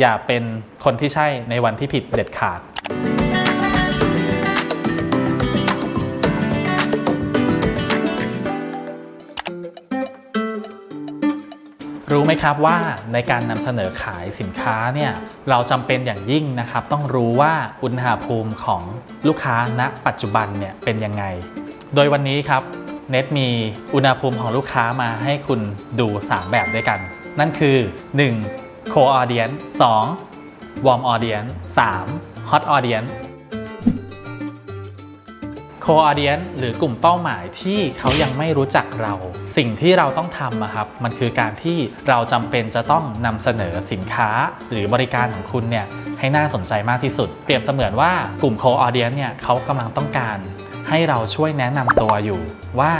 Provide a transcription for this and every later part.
อย่าเป็นคนที่ใช่ในวันที่ผิดเด็ดขาด รู้ไหมครับว่าในการนำเสนอขายสินค้าเนี่ยเราจำเป็นอย่างยิ่งนะครับ ต้องรู้ว่าอุณหภูมิของลูกค้าณปัจจุบันเนี่ยเป็นยังไง โดยวันนี้ครับเน็ตมีอุณหภูมิของลูกค้ามาให้คุณดู 3 แบบด้วยกัน นั่นคือ 1. Cold Audience 2. Warm Audience 3. Hot Audience โคอ u d i e n c e หรือกลุ่มเป้าหมายที่เขายังไม่รู้จักเรา สิ่งที่เราต้องทำอะครับ มันคือการที่เราจำเป็นจะต้องนำเสนอสินค้าหรือบริการของคุณเนี่ยให้น่าสนใจมากที่สุด เปรียบเสมือนว่ากลุ่มโคอ u d i e n c e เนี่ยเขากำลังต้องการให้เราช่วยแนะนำตัวอยู่ ว่า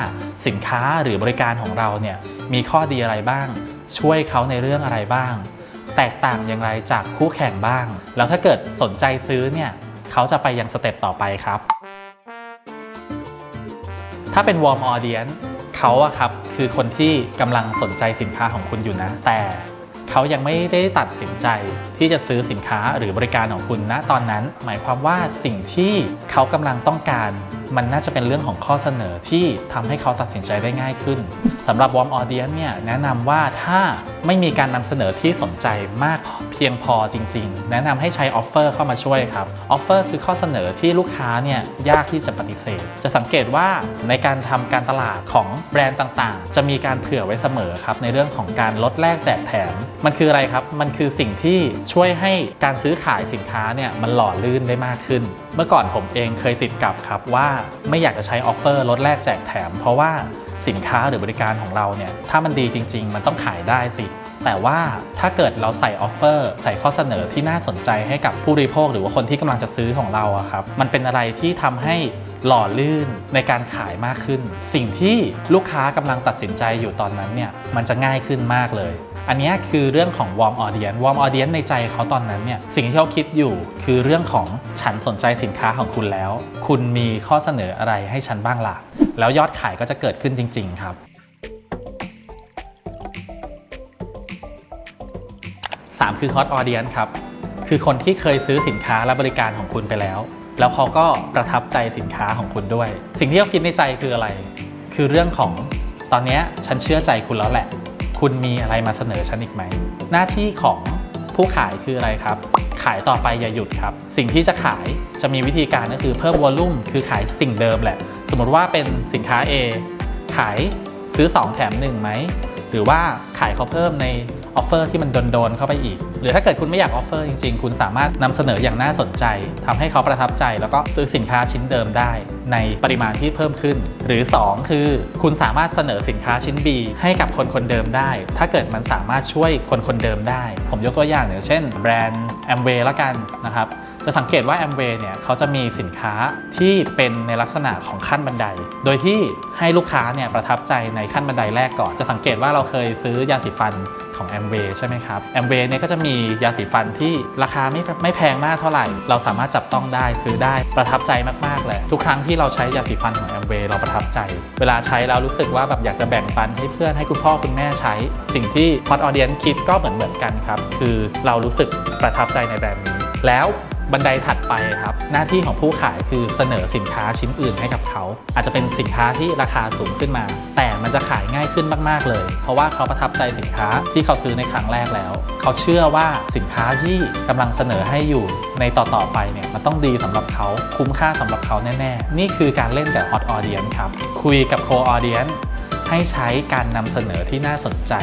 สินค้าหรือบริการของเราเนี่ยมีข้อดีอะไรบ้าง ช่วยเขาในเรื่องอะไรบ้าง แตกต่างอย่างไรจากคู่แข่งบ้าง แล้วถ้าเกิดสนใจซื้อเนี่ยเขาจะไปยังสเต็ปต่อไปครับ ถ้าเป็น warm audience เขาอะครับคือคนที่กำลังสนใจสินค้าของคุณอยู่นะ แต่เขายังไม่ได้ตัดสินใจที่จะซื้อสินค้าหรือบริการของคุณณตอนนั้น หมายความว่าสิ่งที่เขากำลังต้องการมันน่าจะเป็นเรื่องของข้อเสนอที่ทำให้เขาตัดสินใจได้ง่ายขึ้นสำหรับ warm audience เนี่ยแนะนำว่าถ้าไม่มีการนำเสนอที่สนใจมากเพียงพอจริง ๆ แนะนำให้ใช้ offer เข้ามาช่วยครับ offer คือข้อเสนอที่ลูกค้าเนี่ยยากที่จะปฏิเสธ จะสังเกตว่าในการทำการตลาดของแบรนด์ต่างๆ จะมีการเผื่อไว้เสมอครับในเรื่องของการลดแลกแจกแถม มันคืออะไรครับ มันคือสิ่งที่ช่วยให้การซื้อขายสินค้าเนี่ยมันหล่อลื่นได้มากขึ้น เมื่อก่อนผมเองเคยติดกับครับว่าไม่อยากจะใช้ออฟเฟอร์ลดแลกแจกแถม เพราะว่าสินค้าหรือบริการของเราเนี่ยถ้ามันดีจริง ๆ มันต้องขายได้สิ แต่ว่าถ้าเกิดเราใส่ออฟเฟอร์ใส่ข้อเสนอที่น่าสนใจให้กับผู้บริโภค หรือว่าคนที่กำลังจะซื้อของเราอะครับมันเป็นอะไรที่ทำให้หล่อลื่นในการขายมากขึ้น สิ่งที่ลูกค้ากำลังตัดสินใจอยู่ตอนนั้นเนี่ยมันจะง่ายขึ้นมากเลย อันนี้คือเรื่องของ warm audience warm audience ในใจเขาตอนนั้นเนี่ยสิ่งที่เขาคิดอยู่คือเรื่องของฉันสนใจสินค้าของคุณแล้ว คุณมีข้อเสนออะไรให้ฉันบ้างล่ะ แล้วยอดขายก็จะเกิดขึ้นจริง ๆ ครับ3คือ hot audience ครับคือคนที่เคยซื้อสินค้าและบริการของคุณไปแล้ว แล้วเขาก็ประทับใจสินค้าของคุณด้วย สิ่งที่เขาคิดในใจคืออะไร คือเรื่องของตอนนี้ฉันเชื่อใจคุณแล้วแหละ คุณมีอะไรมาเสนอฉันอีกไหม หน้าที่ของผู้ขายคืออะไรครับ ขายต่อไปอย่าหยุดครับ สิ่งที่จะขายจะมีวิธีการก็คือเพิ่มวอลลุ่มคือขายสิ่งเดิมแหละ สมมติว่าเป็นสินค้า A ขายซื้อ 2 แถม1ไหม หรือว่าขายเขาเพิ่มใน ออฟเฟอร์ที่มันโดนๆเข้าไปอีก หรือถ้าเกิดคุณไม่อยากออฟเฟอร์จริงๆ คุณสามารถนำเสนออย่างน่าสนใจทำให้เขาประทับใจแล้วก็ซื้อสินค้าชิ้นเดิมได้ ในปริมาณที่เพิ่มขึ้น หรือ 2 คือคุณสามารถเสนอสินค้าชิ้น B ให้กับคนคนเดิมได้ ถ้าเกิดมันสามารถช่วยคนคนเดิมได้ ผมยกตัวอย่างอย่างเช่นแบรนด์แอมเวย์ละกันนะครับ จะสังเกตว่า Amway เนี่ยเขาจะมีสินค้าที่เป็นในลักษณะของขั้นบันได โดยที่ให้ลูกค้าเนี่ยประทับใจในขั้นบันไดแรกก่อน จะสังเกตว่าเราเคยซื้อยาสีฟันของ Amway ใช่ไหมครับ Amway เนี่ยก็จะมียาสีฟันที่ราคาไม่ไม่แพงมากเท่าไหร่ เราสามารถจับต้องได้ซื้อได้ประทับใจมากๆเลยทุกครั้งที่เราใช้ยาสีฟันของ Amway เราประทับใจ เวลาใช้เรารู้สึกว่าแบบอยากจะแบ่งปันให้เพื่อนให้คุณพ่อคุณแม่ใช้ สิ่งที่ Hot Audience คิดก็เหมือนเหมือนกันครับคือเรารู้สึกประทับใจในแบรนด์นี้แล้ว บันไดถัดไปครับ หน้าที่ของผู้ขายคือเสนอสินค้าชิ้นอื่นให้กับเขา อาจจะเป็นสินค้าที่ราคาสูงขึ้นมา แต่มันจะขายง่ายขึ้นมาก ๆ เลย เพราะว่าเขาประทับใจสินค้าที่เขาซื้อในครั้งแรกแล้ว เขาเชื่อว่าสินค้าที่กำลังเสนอให้อยู่ในต่อๆไปเนี่ยมันต้องดีสำหรับเขาคุ้มค่าสำหรับเขาแน่ ๆ นี่คือการเล่นแต่ Hot Audience ครับคุยกับ Cold Audience ให้ใช้การนำเสนอที่น่าสนใจ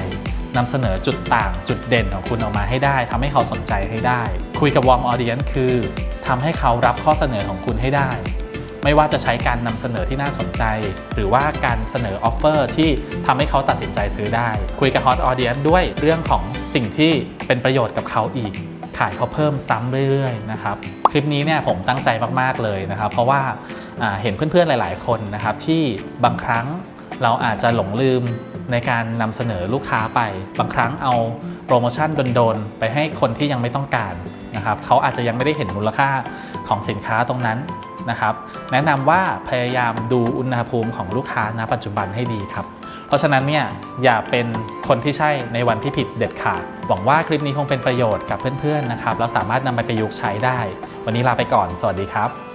นำเสนอจุดต่างจุดเด่นของคุณออกมาให้ได้ทำให้เขาสนใจให้ได้ คุยกับ warm audience คือทำให้เขารับข้อเสนอของคุณให้ได้ ไม่ว่าจะใช้การนำเสนอที่น่าสนใจ หรือว่าการเสนอออฟเฟอร์ที่ทำให้เขาตัดสินใจซื้อได้ คุยกับ hot audience ด้วยเรื่องของสิ่งที่เป็นประโยชน์กับเขาอีกขายเขาเพิ่มซ้ำเรื่อยๆนะครับคลิปนี้เนี่ยผมตั้งใจมากๆเลยนะครับ เพราะว่าอ่าเห็นเพื่อนๆหลาย ๆ คนนะครับที่บางครั้งเราอาจจะหลงลืม ในการนำเสนอลูกค้าไป บางครั้งเอาโปรโมชั่นโดนๆ ไปให้คนที่ยังไม่ต้องการนะครับเขาอาจจะยังไม่ได้เห็นมูลค่าของสินค้าตรงนั้นนะครับแนะนำว่าพยายามดูอุณหภูมิของลูกค้าณปัจจุบันให้ดีครับ เพราะฉะนั้นเนี่ยอย่าเป็นคนที่ใช่ในวันที่ผิดเด็ดขาด หวังว่าคลิปนี้คงเป็นประโยชน์กับเพื่อนๆนะครับแล้วสามารถนำไปประยุกต์ใช้ได้ วันนี้ลาไปก่อน สวัสดีครับ